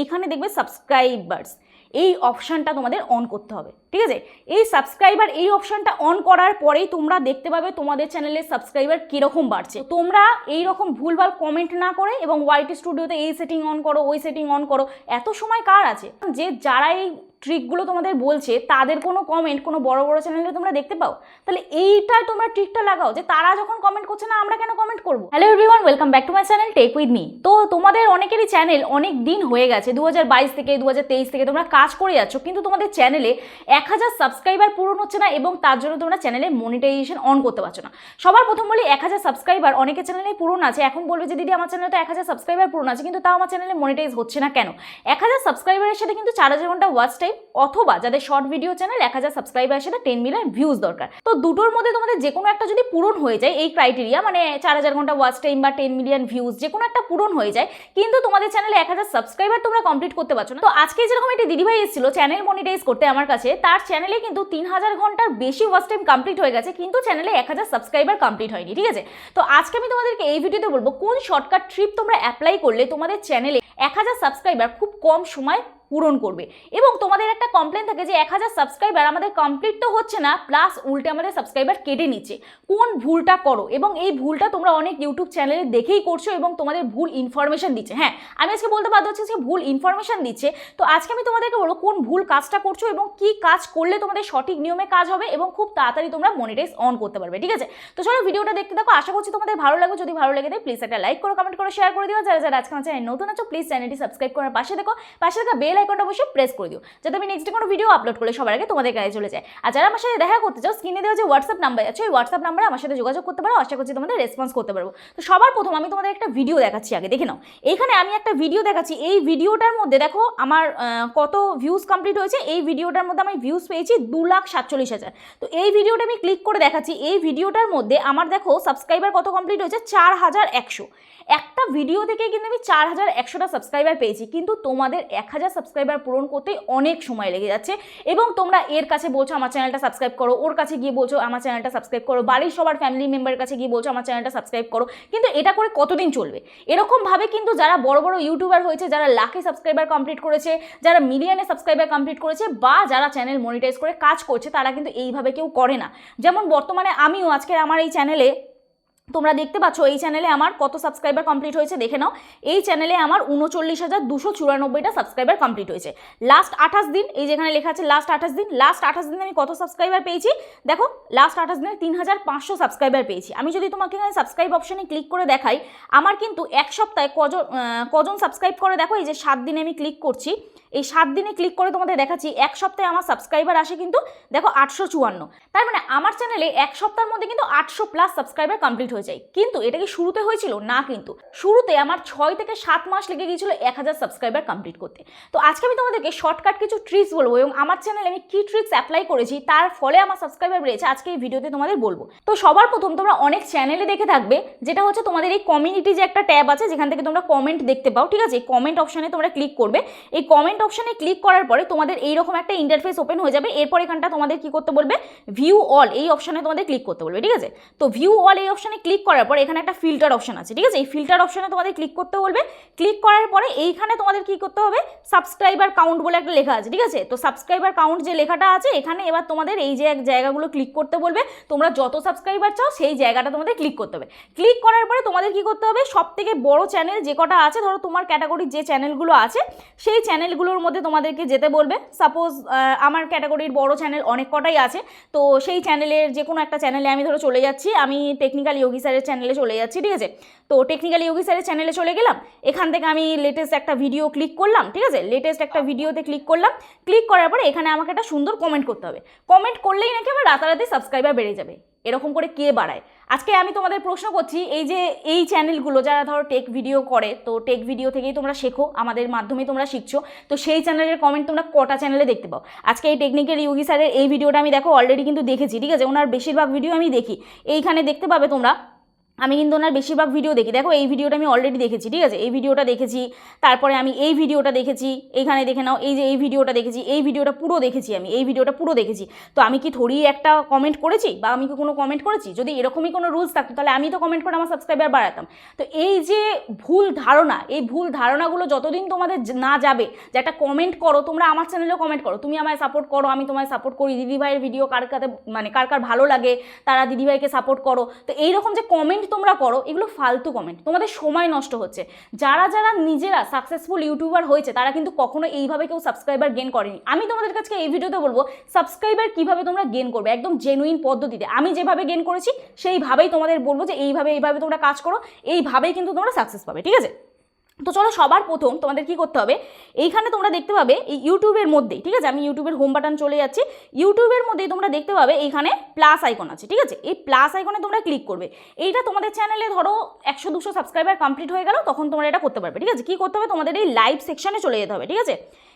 এইখানে দেখবে সাবস্ক্রাইবার্স এই অপশানটা তোমাদের অন করতে হবে, ঠিক আছে? এই সাবস্ক্রাইবার এই অপশানটা অন করার পরেই তোমরা দেখতে পাবে তোমাদের চ্যানেলের সাবস্ক্রাইবার কীরকম বাড়ছে। তোমরা এই রকম ভুলভাল কমেন্ট না করে এবং ওয়াইটি স্টুডিওতে এই সেটিং অন করো, ওই সেটিং অন করো, এত সময় কার আছে? যে যারা এই ট্রিকগুলো তোমাদের বলছে, তাদের কোনো কমেন্ট কোনো বড় বড় চ্যানেলে তোমরা দেখতে পাও? তাহলে এইটা তোমরা ট্রিকটা লাগাও, যে তারা যখন কমেন্ট করছে, না, আমরা কেন কমেন্ট করব? Hello everyone welcome back to my channel tech with me তো তোমাদের অনেকেরই চ্যানেল অনেক দিন হয়ে গেছে দু হাজার বাইশ থেকে দু হাজার তেইশ থেকে তোমরা কাজ করে যাচ্ছ, কিন্তু তোমাদের চ্যানেলে এক হাজার সাবস্ক্রাইবার পূরণ হচ্ছে না এবং তার জন্য তোমরা চ্যানেলে মনিটাইজেশন অন করতে পারছ না। সবার প্রথম বলি, এক হাজার সাবস্ক্রাইবার অনেকের চ্যানেলে পূরণ আছে, এখন বলবে যে, দিদি, আমার চ্যানেলে তো এক হাজার সাবস্ক্রাইবার পূরণ আছে, কিন্তু তাও আমার চ্যানেলে মনিটাইজ হচ্ছে না কেন? এক হাজার সাবস্ক্রাইবারের সাথে কিন্তু চার হাজার ঘণ্টা ওয়াচ টাইম অথবা যাদের শর্ট ভিডিও চ্যানেল এক হাজার সাবস্ক্রাইবারের সাথে টেন মিলিয়ন ভিউজ দরকার। তো দুটোর মধ্যে তোমাদের যে কোনো একটা যদি পূরণ হয়ে যায়, এই ক্রাইটেরিয়া মানে চার হাজার ঘণ্টা ওয়াচ টাইম বা টেন মিলিয়ন ভিউজ যে কোনো একটা পূরণ হয়ে যায়, কিন্তু তোমাদের চ্যানেলে এক হাজার সাবস্ক্রাইবার তোমরা কমপ্লিট করতে পারছ না। তো আজকে যেরকম একটি দিদিভাই এসেছিল চ্যানেল মনিটাইজ করতে আমার কাছে, তার চ্যানেলে কিন্তু তিন হাজার ঘণ্টার বেশি ওয়াচ টাইম কমপ্লিট হয়ে গেছে, কিন্তু চ্যানেলে এক হাজার সাবস্ক্রাইবার কমপ্লিট হয়নি, ঠিক আছে? তো আজকে আমি তোমাদেরকে এই ভিডিওতে বলব, কোন শর্টকাট ট্রিপ তোমরা অ্যাপ্লাই করলে তোমাদের চ্যানেলে এক হাজার সাবস্ক্রাইবার খুব কম সময় পূরণ করবে। এবং তোমাদের একটা কমপ্লেন থাকে যে এক হাজার সাবস্ক্রাইবার আমাদের কমপ্লিট তো হচ্ছে না প্লাস উল্টে আমাদের সাবস্ক্রাইবার কেটে নিচ্ছে। কোন ভুলটা করো? এবং এই ভুলটা তোমরা অনেক ইউটিউব চ্যানেলে দেখেই করছ এবং তোমাদের ভুল ইনফরমেশন দিচ্ছে। হ্যাঁ আমি আজকে বলতে বাধ্য হচ্ছে যে ভুল ইনফরমেশন দিচ্ছে। তো আজকে আমি তোমাদেরকে বলব কোন ভুল কাজটা করছ এবং কি কাজ করলে তোমাদের সঠিক নিয়মে কাজ হবে এবং খুব তাড়াতাড়ি তোমরা মনিটাইজ অন করতে পারবে, ঠিক আছে? তো চলো ভিডিওটা দেখতে থাকো। আশা করছি তোমাদের ভালো লাগবে। যদি ভালো লেগে প্লিজ একটা লাইক করো কমেন্ট করো শেয়ার করে দিও। যারা যারা আজকে আমার চ্যানেল নতুন আছো প্লিজ চ্যানেলটি সাবস্ক্রাইব করার পাশে দেখো। পাশে থাকা বেল আইকনটা অবশ্যই প্রেস করে দিও, যাতে আমি নেক্সট কোনো ভিডিও আপলোড করলে সবার আগে তোমাদের কাছে চলে যায়। আর যারা আমার সাথে দেখা করতে চাও স্ক্রিনে দেওয়া যে হোয়াটসঅ্যাপ নাম্বার আছে ওই হোয়াটসঅ্যাপ নাম্বারে আমার সাথে যোগাযোগ করতে পারো, আশা করছি তোমাদের রেসপন্স করতে পারব। তো সবার প্রথম আমি তোমাদের একটা ভিডিও দেখাচ্ছি আগে, দেখে নাও। এইখানে আমি একটা ভিডিও দেখাচ্ছি। এই ভিডিওটার মধ্যে দেখো আমার কত ভিউজ কমপ্লিট হয়েছে, এই ভিডিওটার মধ্যে আমি ভিউজ পেয়েছি দু লাখ সাতচল্লিশ হাজার। তো এই ভিডিওটা আমি ক্লিক করে দেখাচ্ছি। এই ভিডিওটার মধ্যে আমার দেখো সাবস্ক্রাইবার কত কমপ্লিট হয়েছে? চার হাজার একশো। একটা ভিডিও থেকে কিন্তু আমি চার হাজার একশোটা সাবস্ক্রাইবার পেয়েছি, কিন্তু তোমাদের এক হাজার সাবস্ক্রাইবার পূরণ করতেই অনেক সময় লেগে যাচ্ছে। এবং তোমরা এর কাছে বলছো, আমার চ্যানেলটা সাবস্ক্রাইব করো। ওর কাছে গিয়ে বলছো, আমার চ্যানেলটা সাবস্ক্রাইব করো। বাড়ির সবার ফ্যামিলি মেম্বারের কাছে গিয়ে বলছো, আমার চ্যানেলটা সাবস্ক্রাইব করো। কিন্তু এটা করে কতদিন চলবে? এরকমভাবে কিন্তু যারা বড় বড় ইউটিউবার হয়েছে, যারা লাখে সাবস্ক্রাইবার কমপ্লিট করেছে, যারা মিলিয়নে সাবস্ক্রাইবার কমপ্লিট করেছে, বা যারা চ্যানেল মনিটাইজ করে কাজ করছে, তারা কিন্তু এইভাবে কেউ করে না। যেমন বর্তমানে আমিও আজকে আমার এই চ্যানেলে তোমরা দেখতে পাচ্ছ, এই চ্যানেলে আমার কত সাবস্ক্রাইবার কমপ্লিট হয়েছে দেখে নাও। এই চ্যানেলে আমার উনচল্লিশ হাজার দুশো চুরানব্বইটা সাবস্ক্রাইবার কমপ্লিট হয়েছে। লাস্ট আঠাশ দিন, এই যেখানে লেখা আছে লাস্ট আঠাশ দিন লাস্ট আঠাশ দিনে আমি কত সাবস্ক্রাইবার পেয়েছি? দেখো লাস্ট আঠাশ দিনে তিন হাজার পাঁচশো সাবস্ক্রাইবার পেয়েছি। আমি যদি তোমাকে এখানে সাবস্ক্রাইব অপশনে ক্লিক করে দেখাই, আমার কিন্তু এক সপ্তাহে কজন কজন সাবস্ক্রাইব করে? দেখো, এই যে সাত দিনে আমি ক্লিক করছি। এই সাত দিনে ক্লিক করে তোমাদের দেখাচ্ছি, এক সপ্তাহে আমার সাবস্ক্রাইবার আসে কিন্তু, দেখো, আটশো চুয়ান্ন। তার মানে আমার চ্যানেলে এক সপ্তাহের মধ্যে কিন্তু আটশো প্লাস সাবস্ক্রাইবার কমপ্লিট হয়ে যায়। কিন্তু এটা কি শুরুতে হয়েছিল না কিন্তু। শুরুতে আমার ছয় থেকে সাত মাস লেগে গিয়েছিল এক হাজার সাবস্ক্রাইবার কমপ্লিট করতে। তো আজকে আমি তোমাদেরকে শর্টকাট কিছু ট্রিক্স বলব এবং আমার চ্যানেলে আমি কী ট্রিক্স অ্যাপ্লাই করেছি, তার ফলে আমার সাবস্ক্রাইবার বেড়েছে আজকে এই ভিডিওতে তোমাদের বলব। তো সবার প্রথম তোমরা অনেক চ্যানেলে দেখে থাকবে, যেটা হচ্ছে তোমাদের এই কমিউনিটি যে একটা ট্যাব আছে, যেখান থেকে তোমরা কমেন্ট দেখতে পাও, ঠিক আছে? এই কমেন্ট অপশানে তোমরা ক্লিক করবে। এই কমেন্ট অপশানে ক্লিক করার পরে তোমাদের এইরকম একটা ইন্টারফেস ওপেন হয়ে যাবে। এরপর এখানটা তোমাদের কি করতে বলবে? ভিউ অল এই অপশানে তোমাদের ক্লিক করতে বলবে, ঠিক আছে? তো ভিউ অল এই অপশানে ক্লিক করার পর এখানে একটা ফিল্টার অপশন আছে, ঠিক আছে? এই ফিল্টার অপশানে তোমাদের ক্লিক করতে বলবে। ক্লিক করার পরে এইখানে তোমাদের কি করতে হবে? সাবস্ক্রাইবার কাউন্ট বলে একটা লেখা আছে, ঠিক আছে? তো সাবস্ক্রাইবার কাউন্ট যে লেখাটা আছে, এখানে এবার তোমাদের এই যে এক জায়গাগুলো ক্লিক করতে বলবে, তোমরা যত সাবস্ক্রাইবার চাও, সেই জায়গাটা তোমাদের ক্লিক করতে হবে। ক্লিক করার পরে তোমাদের কি করতে হবে? সব থেকে বড় চ্যানেল যে কটা আছে, ধরো তোমার ক্যাটাগরির যে চ্যানেলগুলো আছে, সেই চ্যানেলগুলোর মধ্যে তোমাদেরকে যেতে বলবে। সাপোজ আমার ক্যাটাগরির বড় চ্যানেল অনেক কটাই আছে, তো সেই চ্যানেলের যে কোনো একটা চ্যানেলে আমি ধরো চলে যাচ্ছি, আমি টেকনিক্যাল ইয়োগি স্যারের চ্যানেলে চলে যাচ্ছি, ঠিক আছে? তো টেকনিক্যালি যোগী স্যারের চ্যানেলে চলে গেলাম। এখান থেকে আমি লেটেস্ট একটা ভিডিও ক্লিক করলাম, ঠিক আছে? লেটেস্ট একটা ভিডিওতে ক্লিক করলাম। ক্লিক করার পরে এখানে আমাকে একটা সুন্দর কমেন্ট করতে হবে। কমেন্ট করলেই নাকি আমার রাতারাতি সাবস্ক্রাইবার বেড়ে যাবে। এরকম করে কে বাড়ায়? আজকে আমি তোমাদের প্রশ্ন করছি, এই যে এই চ্যানেলগুলো যারা ধরো টেক ভিডিও করে, তো টেক ভিডিও থেকেই তোমরা শেখো, আমাদের মাধ্যমে তোমরা শিখছো, তো সেই চ্যানেলের কমেন্ট তোমরা কটা চ্যানেলে দেখতে পাও? আজকে এই টেকনিক্যাল ইউগি স্যারের এই ভিডিওটা আমি দেখো অলরেডি কিন্তু দেখেছি, ঠিক আছে? ওনার বেশিরভাগ ভিডিও আমি দেখি। এইখানে দেখতে পাবে তোমরা আমি কিন্তু ওনার বেশিরভাগ ভিডিও দেখি। দেখো, এই ভিডিওটা আমি অলরেডি দেখেছি, ঠিক আছে? এই ভিডিওটা দেখেছি, তারপরে আমি এই ভিডিওটা দেখেছি এইখানে দেখে নাও, এই যে এই ভিডিওটা দেখেছি, এই ভিডিওটা পুরো দেখেছি আমি, এই ভিডিওটা পুরো দেখেছি। তো আমি কি থোড়ি একটা কমেন্ট করেছি? বা আমি কি কোনো কমেন্ট করেছি? যদি এরকমই কোনো রুলস থাকতো, তাহলে আমি তো কমেন্ট করে আমার সাবস্ক্রাইবার বাড়াতাম। তো এই যে ভুল ধারণা, এই ভুল ধারণাগুলো যতদিন তোমাদের না যাবে, যে একটা কমেন্ট করো, তোমরা আমার চ্যানেলেও কমেন্ট করো। তুমি আমায় সাপোর্ট করো, আমি তোমায় সাপোর্ট করি। দিদিভাইয়ের ভিডিও কার কাতে মানে কার কার ভালো লাগে, তারা দিদিভাইকে সাপোর্ট করো। তো এইরকম যে কমেন্ট তোমরা করো, এগুলো ফালতু কমেন্ট তোমাদের সময় নষ্ট হচ্ছে। যারা যারা নিজেরা সাকসেসফুল ইউটিউবার হয়েছে, তারা কিন্তু কখনো এইভাবে কেউ সাবস্ক্রাইবার গেন করেনি। আমি তোমাদের কাছে এই ভিডিওতে বলব সাবস্ক্রাইবার কীভাবে তোমরা গেন করবে, একদম জেনুইন পদ্ধতিতে। আমি যেভাবে গেন করেছি, সেইভাবেই তোমাদের বলব যে এইভাবে এইভাবে তোমরা কাজ করো, এইভাবেই কিন্তু তোমরা সাকসেস পাবে, ঠিক আছে? তো চলো সবার প্রথম তোমাদের কি করতে হবে? এইখানে তোমরা দেখতে পাবে এই ইউটিউবের মধ্যেই ঠিক আছে? আমি ইউটিউবের হোম বাটন চলে যাচ্ছি। ইউটিউবের মধ্যেই তোমরা দেখতে পাবে এইখানে প্লাস আইকন আছে, ঠিক আছে? এই প্লাস আইকনে তোমরা ক্লিক করবে। এইটা তোমাদের চ্যানেলে ধরো একশো, দুশো সাবস্ক্রাইবার কমপ্লিট হয়ে গেল, তখন তোমরা এটা করতে পারবে, ঠিক আছে? কী করতে হবে? তোমাদের এই লাইভ সেকশনে চলে যেতে হবে, ঠিক আছে?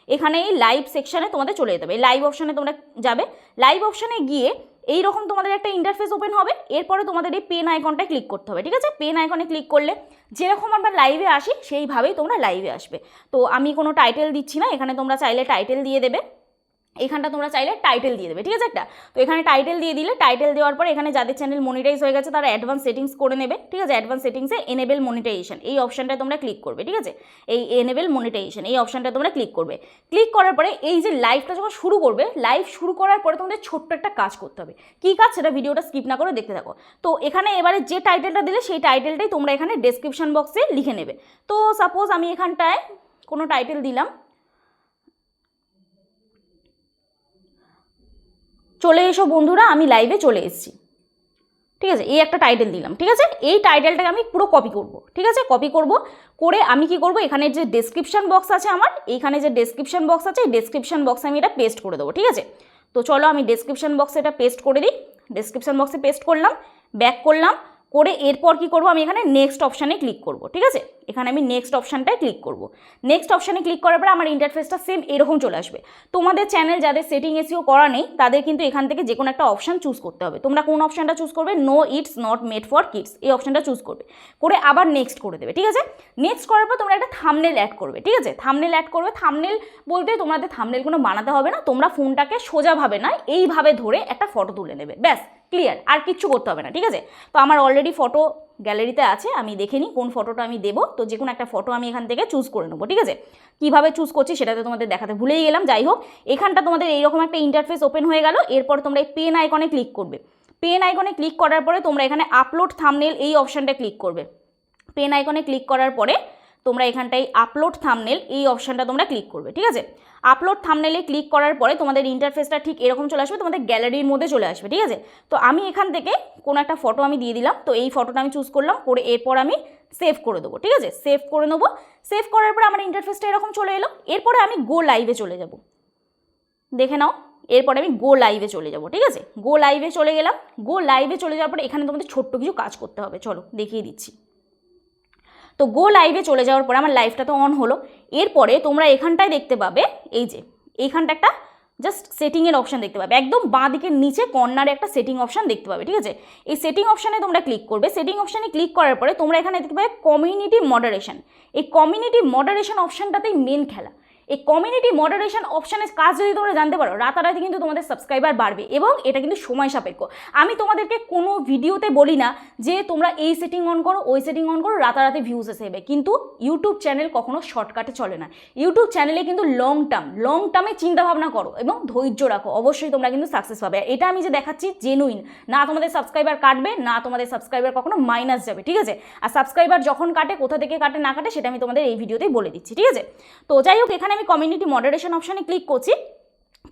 এখানে এই লাইভ সেকশনে তোমাদের চলে যেতে হবে। লাইভ অপশানে তোমরা যাবে। লাইভ অপশানে গিয়ে এই রকম তোমাদের একটা ইন্টারফেস ওপেন হবে, এরপরে তোমাদের এই পেন আইকনটায় ক্লিক করতে হবে, ঠিক আছে? পেন আইকনে ক্লিক করলে যেরকম আমরা লাইভে আসি, সেইভাবেই তোমরা লাইভে আসবে। তো আমি কোনো টাইটেল দিচ্ছি না, এখানে তোমরা চাইলে টাইটেল দিয়ে দেবে। এখানটা তোমরা চাইলে টাইটেল দিয়ে দেবে, ঠিক আছে একটা? তো এখানে টাইটেল দিয়ে দিলে টাইটেল দেওয়ার পর এখানে যাদের চ্যানেল মনিটাইজ হয়ে গেছে, তারা অ্যাডভান্স সেটিংস করে নেবে, ঠিক আছে? অ্যাডভান্স সেটিংসে এনেবেল মনিটাইজেশন এই অপশানটা তোমরা ক্লিক করবে, ঠিক আছে? এই এনেবেল মনিটাইজেশন এই অপশানটা তোমরা ক্লিক করবে। ক্লিক করার পরে এই যে লাইভটা যখন শুরু করবে লাইভ শুরু করার পরে তোমাদের ছোট্ট একটা কাজ করতে হবে। কী কাজ? সেটা ভিডিওটা স্কিপ না করে দেখতে থাকো। তো এখানে এবারে যে টাইটেলটা দিলে, সেই টাইটেলটাই তোমরা এখানে ডেসক্রিপশন বক্সে লিখে নেবে। তো সাপোজ আমি এখানটায় কোনো টাইটেল দিলাম চলে এসো বন্ধুরা, আমি লাইভে চলে এসেছি। ঠিক আছে? এই একটা টাইটেল দিলাম, ঠিক আছে? এই টাইটেলটাকে আমি পুরো কপি করব, ঠিক আছে? কপি করব, করে আমি কি করব? এখানে যে ডেসক্রিপশান বক্স আছে আমার, এইখানে যে ডেসক্রিপশান বক্স আছে, এই ডেসক্রিপশান বক্সে আমি এটা পেস্ট করে দেবো, ঠিক আছে? তো চলো আমি ডেসক্রিপশান বক্সে এটা পেস্ট করে দিই। ডেসক্রিপশান বক্সে পেস্ট করলাম ব্যাক করলাম করে এরপর কি করব? আমি এখানে নেক্সট অপশানে ক্লিক করব, ঠিক আছে? এখানে আমি নেক্সট অপশানটায় ক্লিক করব। নেক্সট অপশানে ক্লিক করার পরে আমার ইন্টারফেসটা সেম এরকম চলে আসবে। তোমাদের চ্যানেল যাদের সেটিং এসিও করা নেই, তাদের কিন্তু এখান থেকে যে কোনো একটা অপশান চুজ করতে হবে। তোমরা কোন অপশানটা চুজ করবে? No it's not made for kids এই অপশানটা চুজ করবে। করে আবার নেক্সট করে দেবে, ঠিক আছে? নেক্সট করার পর তোমরা একটা থামনেল অ্যাড করবে, ঠিক আছে? থামনেল অ্যাড করবে। থামনেল বলতে তোমাদের থামনেল কোনো বানাতে হবে না। তোমরা ফোনটাকে সোজাভাবে না এইভাবে ধরে একটা ফটো তুলে নেবে। ব্যাস। ক্লিয়ার আর কিচ্ছু করতে হবে না, ঠিক আছে? তো আমার অলরেডি ফটো গ্যালারিতে আছে, আমি দেখে নিই কোন ফটোটা আমি দেবো। তো যে কোনো একটা ফটো আমি এখান থেকে চুজ করে নেব, ঠিক আছে? কীভাবে চুজ করছি সেটাতে তোমাদের দেখাতে ভুলেই গেলাম, যাই হোক। এখানটা তোমাদের এইরকম একটা ইন্টারফেস ওপেন হয়ে গেল, এরপর তোমরা এই পেন আইকনে ক্লিক করবে। পেন আইকনে ক্লিক করার পরে তোমরা এখানে আপলোড থামনেল এই অপশানটা ক্লিক করবে। পেন আইকনে ক্লিক করার পরে তোমরা এখানটায় আপলোড থামনেল এই অপশানটা তোমরা ক্লিক করবে, ঠিক আছে? আপলোড থামনেলে ক্লিক করার পরে তোমাদের ইন্টারফেসটা ঠিক এরকম চলে আসবে, তোমাদের গ্যালারির মধ্যে চলে আসবে, ঠিক আছে? তো আমি এখান থেকে কোনো একটা ফটো আমি দিয়ে দিলাম, তো এই ফটোটা আমি চুজ করলাম, করে এরপর আমি সেভ করে দেবো, ঠিক আছে? সেভ করে নেব সেভ করার পরে আমার ইন্টারফেসটা এরকম চলে এলো, এরপরে আমি গো লাইভে চলে যাব। দেখে নাও, এরপরে আমি গো লাইভে চলে যাব, ঠিক আছে? গো লাইভে চলে গেলাম গো লাইভে চলে যাওয়ার পরে এখানে তোমাদের ছোট্ট কিছু কাজ করতে হবে, চলো দেখিয়ে দিচ্ছি। তো গো লাইভে চলে যাওয়ার পরে আমার লাইভটা তো অন হলো। এরপরে তোমরা এখানটায় দেখতে পাবে, এই যে এইখানটা একটা জাস্ট সেটিংয়ের অপশান দেখতে পাবে। একদম বাঁ দিকের নিচে কর্নারে একটা সেটিং অপশান দেখতে পাবে, ঠিক আছে? এই সেটিং অপশানে তোমরা ক্লিক করবে। সেটিং অপশানে ক্লিক করার পরে তোমরা এখানে দেখতে পাবে কমিউনিটি মডারেশন এই কমিউনিটি মডারেশন অপশানটাতেই মেন খেলা। এই কমিউনিটি মডারেশন অপশানের কাজ যদি তোমরা জানতে পারো, রাতারাতি কিন্তু তোমাদের সাবস্ক্রাইবার বাড়বে এবং এটা কিন্তু সময় সাপেক্ষ। আমি তোমাদেরকে কোনো ভিডিওতে বলি না যে তোমরা এই সেটিং অন করো, ওই সেটিং অন করো, রাতারাতি ভিউজ এসে যাবে কিন্তু ইউটিউব চ্যানেল কখনো শর্টকাটে চলে না। ইউটিউব চ্যানেলে কিন্তু লং টার্ম লং টার্মে চিন্তাভাবনা করো এবং ধৈর্য রাখো। অবশ্যই তোমরা কিন্তু সাকসেস পাবে। এটা আমি যে দেখাচ্ছি জেনুইন না তোমাদের সাবস্ক্রাইবার কাটবে, না তোমাদের সাবস্ক্রাইবার কখনো মাইনাস যাবে, ঠিক আছে? আর সাবস্ক্রাইবার যখন কাটে, কোথা থেকে কাটে, না কাটে, সেটা আমি তোমাদের এই ভিডিওতেই বলে দিচ্ছি, ঠিক আছে? তো যাই হোক, এখানে আমি কমিউনিটি মডারেশন অপশানে ক্লিক করছি।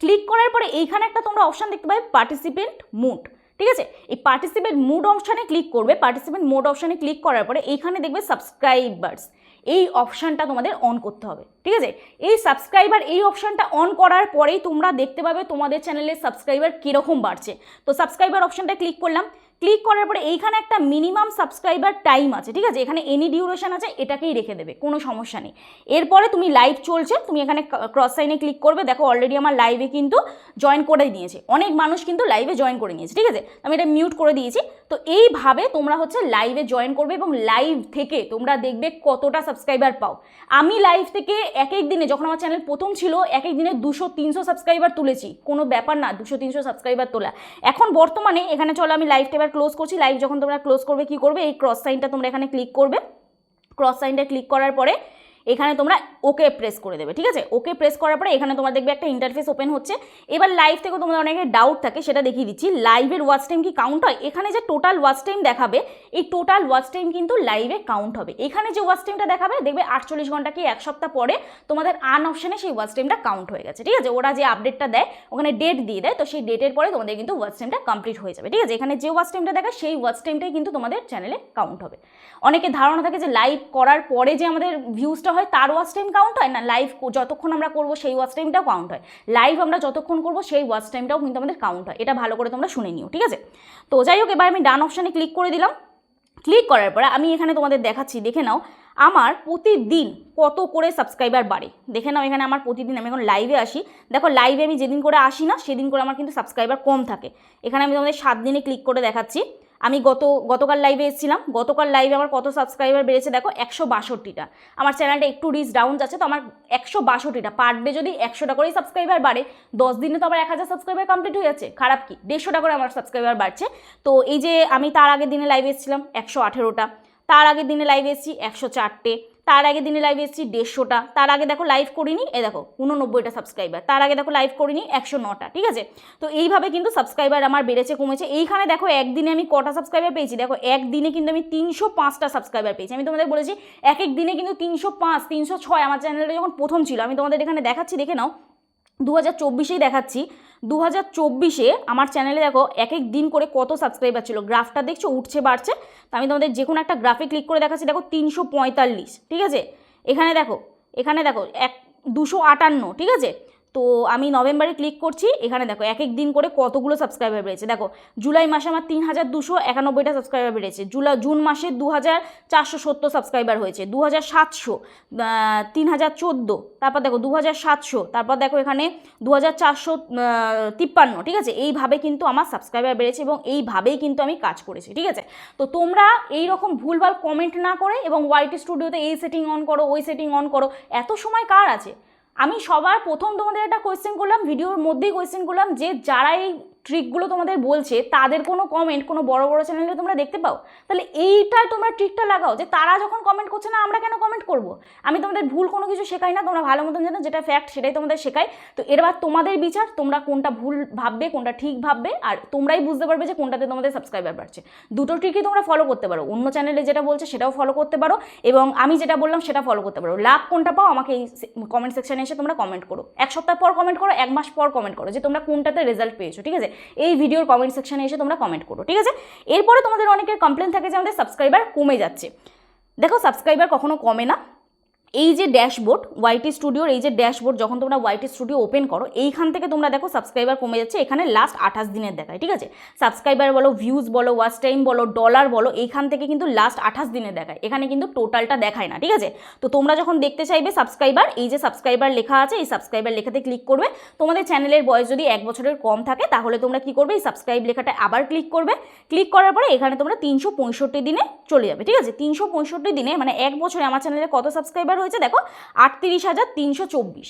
ক্লিক করার পরে এইখানে একটা তোমরা অপশান দেখতে পাবে পার্টিসিপেন্ট মুড ঠিক আছে? এই পার্টিসিপেন্ট মুড অপশানে ক্লিক করবে পার্টিসিপেন্ট মোড অপশানে ক্লিক করার পরে এইখানে দেখবে সাবস্ক্রাইবার্স এই অপশানটা তোমাদের অন করতে হবে, ঠিক আছে? এই সাবস্ক্রাইবার এই অপশানটা অন করার পরেই তোমরা দেখতে পাবে তোমাদের চ্যানেলের সাবস্ক্রাইবার কীরকম বাড়ছে। তো সাবস্ক্রাইবার অপশানটা ক্লিক করলাম ক্লিক করার পরে এইখানে একটা মিনিমাম সাবস্ক্রাইবার টাইম আছে, ঠিক আছে? এখানে এনি ডিউরেশন আছে, এটাকেই রেখে দেবে, কোনো সমস্যা নেই। এরপরে তুমি লাইভ চলছে, তুমি এখানে ক্রস সাইনে ক্লিক করবে, দেখো অলরেডি আমার লাইভে কিন্তু জয়েন করে দিয়েছে। অনেক মানুষ কিন্তু লাইভে জয়েন করে নিয়েছে, ঠিক আছে? আমি এটা মিউট করে দিয়েছি। তো এইভাবে তোমরা হচ্ছে লাইভে জয়েন করবে এবং লাইভ থেকে তোমরা দেখবে কতটা সাবস্ক্রাইবার পাও। আমি লাইভ থেকে এক এক দিনে, যখন আমার চ্যানেল প্রথম ছিল, এক এক দিনে দুশো তিনশো সাবস্ক্রাইবার তুলেছি। কোনো ব্যাপার না, দুশো তিনশো সাবস্ক্রাইবার তোলা। এখন বর্তমানে এখানে চলো আমি লাইভটা এবার ক্লোজ করছি লাইক যখন তোমরা ক্লোজ করবে, কি করবে? এই ক্রস সাইনটা তোমরা এখানে ক্লিক করবে। ক্রস সাইনটা ক্লিক করার পরে এখানে তোমরা ওকে প্রেস করে দেবে, ঠিক আছে? ওকে প্রেস করার পরে এখানে তোমরা দেখবে একটা ইন্টারফেস ওপেন হচ্ছে। এবার লাইভ থেকে তোমাদের অনেকের ডাউট থাকে, সেটা দেখিয়ে দিচ্ছি। লাইভের ওয়াচ টাইম কি কাউন্ট হয়? এখানে যে টোটাল ওয়াচ টাইম দেখাবে, এই টোটাল ওয়াচ টাইম কিন্তু লাইভে কাউন্ট হবে। এখানে যে ওয়াচ টাইমটা দেখাবে, দেখবে আটচল্লিশ ঘণ্টা কি এক সপ্তাহ পরে তোমাদের আন অপশানে সেই ওয়াচ টাইমটা কাউন্ট হয়ে গেছে, ঠিক আছে? ওরা যে আপডেটটা দেয়, ওখানে ডেট দিয়ে দেয়, তো সেই ডেটের পরে তোমাদের কিন্তু ওয়াচ টাইমটা কমপ্লিট হয়ে যাবে, ঠিক আছে? এখানে যে ওয়াচ টাইমটা দেখায়, সেই ওয়াচ টাইমটাই কিন্তু তোমাদের চ্যানেলে কাউন্ট হবে। অনেকে ধারণা থাকে যে লাইভ করার পরে যে আমাদের ভিউজটা হয় তার ওয়াচ টাইম কাউন্ট হয়? না লাইভ যতক্ষণ আমরা করব সেই ওয়াচ টাইমটাও কাউন্ট হয়। লাইভ আমরা যতক্ষণ করব সেই ওয়াচ টাইমটাও কিন্তু আমাদের কাউন্ট হয়। এটা ভালো করে তোমরা শুনে নিও, ঠিক আছে? তো যাই হোক, এবার আমি ডান অপশানে ক্লিক করে দিলাম। ক্লিক করার পরে আমি এখানে তোমাদের দেখাচ্ছি, দেখে নাও, আমার প্রতিদিন কত করে সাবস্ক্রাইবার বাড়ে? দেখে নাও এখানে আমার প্রতিদিন, আমি এখন লাইভে আসি। দেখো লাইভে আমি যেদিন করে আসি না, সেদিন করে আমার কিন্তু সাবস্ক্রাইবার কম থাকে। এখানে আমি তোমাদের সাত দিনে ক্লিক করে দেখাচ্ছি। আমি গত, গতকাল লাইভে এসেছিলাম। গতকাল লাইভে আমার কত সাবস্ক্রাইবার বেড়েছে দেখো? একশো বাষট্টিটা। আমার চ্যানেলটা একটু রিচ ডাউন যাচ্ছে, তো আমার একশো বাষট্টিটা। পার ডে যদি একশোটা করেই সাবস্ক্রাইবার বাড়ে, দশ দিনে তো আমার এক হাজার সাবস্ক্রাইবার কমপ্লিট হয়ে যাচ্ছে। খারাপ কি? দেড়শোটা করে আমার সাবস্ক্রাইবার বাড়ছে। তো এই যে আমি তার আগের দিনে লাইভে এসেছিলাম, একশো আঠেরোটা। তার আগের দিনে লাইভে এসেছি, একশো চারটে। তার আগে দিনে লাইভ এসেছি দেড়শোটা। তার আগে দেখো লাইভ করিনি, এ দেখো উননব্বইটা সাবস্ক্রাইবার তার আগে দেখো লাইভ করিনি একশো নটা, ঠিক আছে? তো এইভাবে কিন্তু সাবস্ক্রাইবার আমার বেড়েছে, কমেছে। এইখানে দেখো একদিনে আমি কটা সাবস্ক্রাইবার পেয়েছি? দেখো একদিনে কিন্তু আমি তিনশো পাঁচটা সাবস্ক্রাইবার পেয়েছি। আমি তোমাদের বলেছি এক এক দিনে কিন্তু তিনশো পাঁচ, তিনশো ছয় আমার চ্যানেলটা যখন প্রথম ছিল, আমি তোমাদের এখানে দেখাচ্ছি, দেখে নাও। দু হাজার চব্বিশেই দেখাচ্ছি। দু হাজার চব্বিশে আমার চ্যানেলে দেখো এক এক দিন করে কত সাবস্ক্রাইবার ছিল। গ্রাফটা দেখছ? উঠছে, বাড়ছে। তো আমি তোমাদের যে কোনো একটা গ্রাফে ক্লিক করে দেখাচ্ছি, দেখো তিনশো পঁয়তাল্লিশ, ঠিক আছে? এখানে দেখো এখানে দেখো, এক, দুশো আটান্ন, ঠিক আছে? তো আমি নভেম্বরে ক্লিক করছি, এখানে দেখো, এক এক দিন করে কতগুলো সাবস্ক্রাইবার বেড়েছে। দেখো, জুলাই মাসে আমার তিন হাজার দুশো একানব্বইটা সাবস্ক্রাইবার বেড়েছে। জুলাই, জুন মাসে দু হাজার চারশো সত্তর সাবস্ক্রাইবার হয়েছে। দু হাজার সাতশো তিন হাজার চোদ্দ, তারপর দেখো, দু হাজার সাতশো, তারপর দেখো এখানে দু হাজার চারশো তিপ্পান্ন, ঠিক আছে? এইভাবে কিন্তু আমার সাবস্ক্রাইবার বেড়েছে এবং এইভাবেই কিন্তু আমি কাজ করেছি, ঠিক আছে? তো তোমরা এই রকম ভুলভাল কমেন্ট না করে এবং ওয়াইটি স্টুডিওতে এই সেটিং অন করো, ওই সেটিং অন করো, এত সময় কার আছে? আমি সবার প্রথম তোমাদের একটা কোয়েশ্চেন করলাম ভিডিওর মধ্যেই কোয়েশ্চেন করলাম যে যারা এই ট্রিকগুলো তোমাদের বলছে, তাদের কোনো কমেন্ট কোনো বড় বড় চ্যানেলে তোমরা দেখতে পাও? তাহলে এইটাই তোমরা ট্রিকটা লাগাও, যে তারা যখন কমেন্ট করছে, না, আমরা কেন কমেন্ট করব? আমি তোমাদের ভুল কোনো কিছু শেখাই না, তোমরা ভালো মতন জানো, যেটা ফ্যাক্ট সেটাই তোমাদের শেখাই। তো এবার তোমাদের বিচার, তোমরা কোনটা ভুল ভাববে, কোনটা ঠিক ভাববে, আর তোমরাই বুঝতে পারবে যে কোনটাতে তোমাদের সাবস্ক্রাইবার বাড়ছে। দুটো ট্রিকই তোমরা ফলো করতে পারো, অন্য চ্যানেলে যেটা বলছে সেটাও ফলো করতে পারো, এবং আমি যেটা বললাম সেটা ফলো করতে পারো। লাভ কোনটা পাও, আমাকে এই কমেন্ট সেকশানে এসে তোমরা কমেন্ট করো। এক সপ্তাহ পর কমেন্ট করো, এক মাস পর কমেন্ট করো, যে তোমরা কোনটাতে রেজাল্ট পেয়েছ, ঠিক আছে? এই ভিডিওর কমেন্ট সেকশানে এসে তোমরা কমেন্ট করো, ঠিক আছে? এরপরে তোমাদের অনেকের কমপ্লেন থাকে যে আমাদের সাবস্ক্রাইবার কমে যাচ্ছে। দেখো সাবস্ক্রাইবার কখনো কমে না। এই যে ড্যাশবোর্ড ওয়াইটি স্টুডিওর এই যে ড্যাশবোর্ড, যখন তোমরা ওয়াইটি স্টুডিও ওপেন করো, এইখান থেকে তোমরা দেখো সাবস্ক্রাইবার কমে যাচ্ছে, এখানে লাস্ট আঠাশ দিনের দেখায়, ঠিক আছে? সাবস্ক্রাইবার বলো ভিউজ বলো ওয়াচ টাইম বলো ডলার বলো, এইখান থেকে কিন্তু লাস্ট আঠাশ দিনের দেখায়, এখানে কিন্তু টোটালটা দেখায় না, ঠিক আছে? তো তোমরা যখন দেখতে চাইবে সাবস্ক্রাইবার এই যে সাবস্ক্রাইবার লেখা আছে, এই সাবস্ক্রাইবার লেখাতে ক্লিক করবে। তোমাদের চ্যানেলের বয়স যদি এক বছরের কম থাকে, তাহলে তোমরা কি করবে, এই সাবস্ক্রাইব লেখাটা আবার ক্লিক করবে। ক্লিক করার পরে এখানে তোমরা তিনশো পঁয়ষট্টি দিনে চলে যাবে, ঠিক আছে? তিনশো পঁয়ষট্টি দিনে মানে এক বছরে আমার চ্যানেলে কত সাবস্ক্রাইবার হয়েছে দেখো, আটত্রিশ হাজার তিনশো চব্বিশ।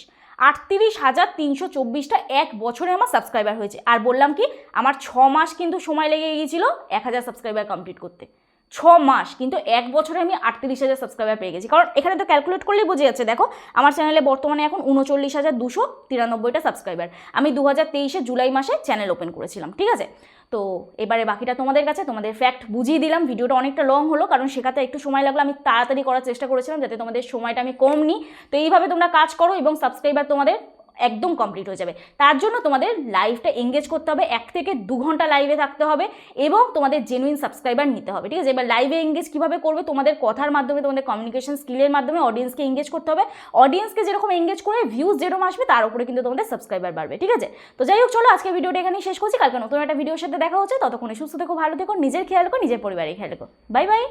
আটত্রিশ হাজার তিনশো চব্বিশটা এক বছরে আমার সাবস্ক্রাইবার হয়েছে। আর বললাম কি, আমার ছ মাস কিন্তু সময় লেগে গিয়েছিল এক হাজার সাবস্ক্রাইবার কমপ্লিট করতে। ছ মাস কিন্তু এক বছরে আমি আটত্রিশ হাজার সাবস্ক্রাইবার পেয়ে গেছি। কারণ এখানে তো ক্যালকুলেট করলেই বোঝা যাচ্ছে, দেখো, আমার চ্যানেলে বর্তমানে এখন উনচল্লিশ হাজার দুশো তিরানব্বইটা সাবস্ক্রাইবার আমি দু হাজার তেইশে জুলাই মাসে চ্যানেল ওপেন করেছিলাম, ঠিক আছে? তো এবারে বাকিটা তোমাদের কাছে, তোমাদের ফ্যাক্ট বুঝিয়ে দিলাম। ভিডিওটা অনেকটা লং হলো, কারণ শেখাতে একটু সময় লাগল। আমি তাড়াতাড়ি করার চেষ্টা করেছিলাম যাতে তোমাদের সময়টা আমি কম নিই। তো এইভাবে তোমরা কাজ করো এবং সাবস্ক্রাইবার তোমাদের একদম কমপ্লিট হয়ে যাবে। তার জন্য তোমাদের লাইভটা এঙ্গেজ করতে হবে, এক থেকে দু ঘণ্টা লাইভে থাকতে হবে এবং তোমাদের জেনুইন সাবস্ক্রাইবার নিতে হবে, ঠিক আছে? এবার লাইভে এঙ্গেজ কীভাবে করবে? তোমাদের কথার মাধ্যমে, তোমাদের কমিউনিকেশন স্কিলের মাধ্যমে অডিয়েন্সকে এঙ্গেজ করতে হবে। অডিয়েন্সকে যেরকম এঙ্গেজ করে ভিউজ যেরকম আসবে, তার উপরে কিন্তু তোমাদের সাবস্ক্রাইবার বাড়বে, ঠিক আছে? তো যাই হোক, চলো আজকে ভিডিওটা এখানেই শেষ করছি। কালকে নতুন একটা ভিডিওর সাথে দেখা হচ্ছে। ততক্ষণে সুস্থ থেকো, ভালো থেকো, নিজের খেয়াল রাখো, নিজের পরিবারের খেয়াল রাখো। Bye bye